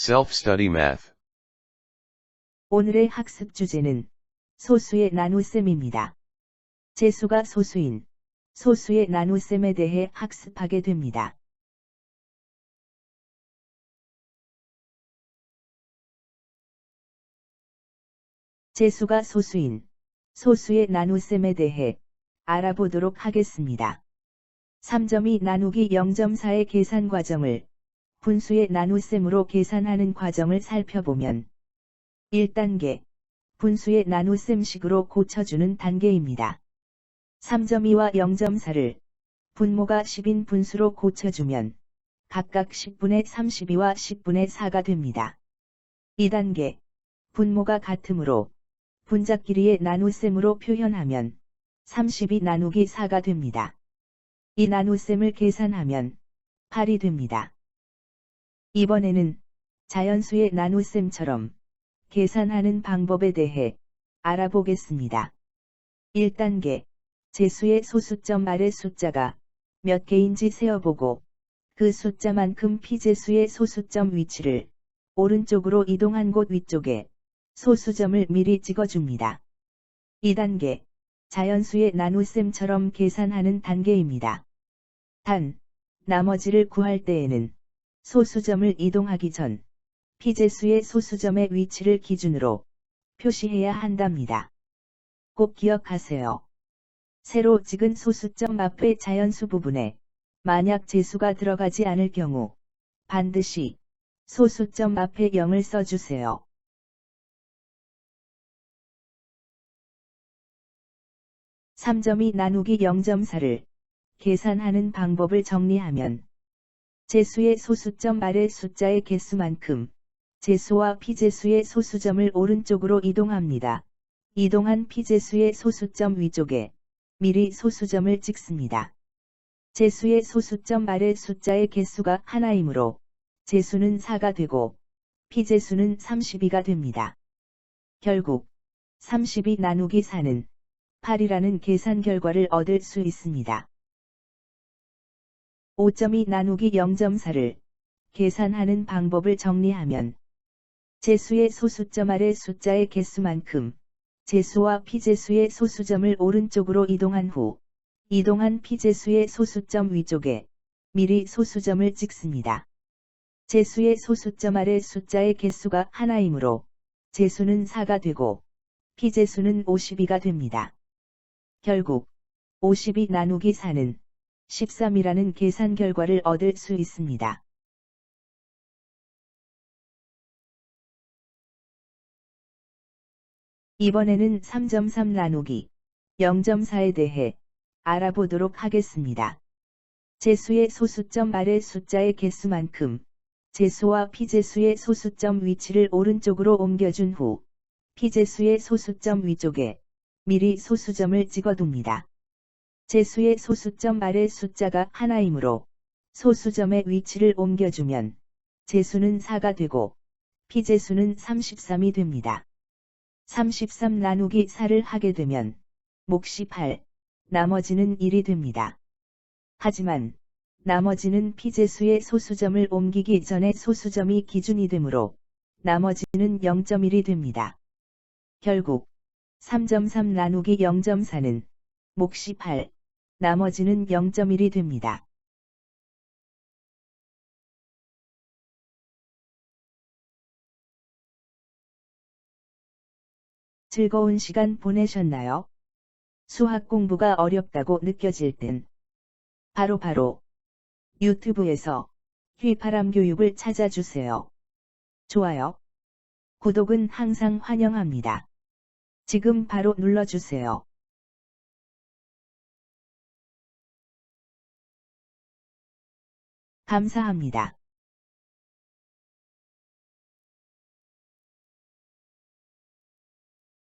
Self-study math. 오늘의 학습 주제는 소수의 나눗셈입니다. 재수가 소수인 소수의 나눗셈에 대해 학습하게 됩니다. 재수가 소수인 소수의 나눗셈에 대해 알아보도록 하겠습니다. 3점이 나누기 0.4의 계산 과정을 분수의 나눗셈으로 계산하는 과정을 살펴보면 1단계 분수의 나눗셈식으로 고쳐주는 단계입니다. 3.2와 0.4를 분모가 10인 분수로 고쳐주면 각각 10분의 32와 10분의 4가 됩니다. 2단계 분모가 같으므로 분자끼리의 나눗셈으로 표현하면 32 나누기 4가 됩니다. 이 나눗셈을 계산하면 8이 됩니다. 이번에는 자연수의 나눗셈처럼 계산하는 방법에 대해 알아보겠습니다. 1단계 재수의 소수점 아래 숫자가 몇 개인지 세어보고 그 숫자만큼 피재수의 소수점 위치를 오른쪽으로 이동한 곳 위쪽에 소수점을 미리 찍어줍니다. 2단계 자연수의 나눗셈처럼 계산하는 단계입니다. 단, 나머지를 구할 때에는 소수점을 이동하기 전 피재수의 소수점의 위치를 기준으로 표시해야 한답니다. 꼭 기억하세요. 새로 찍은 소수점 앞의 자연수 부분에 만약 재수가 들어가지 않을 경우 반드시 소수점 앞에 0을 써주세요. 3점이 나누기 0.4를 계산하는 방법을 정리하면 재수의 소수점 아래 숫자의 개수만큼 재수와 피재수의 소수점을 오른쪽으로 이동합니다. 이동한 피재수의 소수점 위쪽에 미리 소수점을 찍습니다. 재수의 소수점 아래 숫자의 개수가 하나이므로 재수는 4가 되고 피재수는 32가 됩니다. 결국 32 나누기 4는 8이라는 계산 결과를 얻을 수 있습니다. 5.2 나누기 0.4를 계산하는 방법을 정리하면 재수의 소수점 아래 숫자의 개수만큼 재수와 피재수의 소수점을 오른쪽으로 이동한 후 이동한 피재수의 소수점 위쪽에 미리 소수점을 찍습니다. 재수의 소수점 아래 숫자의 개수가 하나이므로 재수는 4가 되고 피재수는 52가 됩니다. 결국 52 나누기 4는 13이라는 계산 결과를 얻을 수 있습니다. 이번에는 3.3 나누기 0.4에 대해 알아보도록 하겠습니다. 재수의 소수점 아래 숫자의 개수만큼 재수와 피재수의 소수점 위치를 오른쪽으로 옮겨준 후 피재수의 소수점 위쪽에 미리 소수점을 찍어둡니다. 재수의 소수점 아래 숫자가 하나이므로 소수점의 위치를 옮겨주면 재수는 4가 되고 피재수는 33이 됩니다. 33 나누기 4를 하게 되면 몫이 8, 나머지는 1이 됩니다. 하지만 나머지는 피재수의 소수점을 옮기기 전에 소수점이 기준이 되므로 나머지는 0.1이 됩니다. 결국 3.3 나누기 0.4는 몫이 8, 나머지는 0.1이 됩니다. 즐거운 시간 보내셨나요? 수학 공부가 어렵다고 느껴질 땐 바로바로 바로 유튜브에서 휘파람 교육을 찾아주세요. 좋아요. 구독은 항상 환영합니다. 지금 바로 눌러주세요. 감사합니다.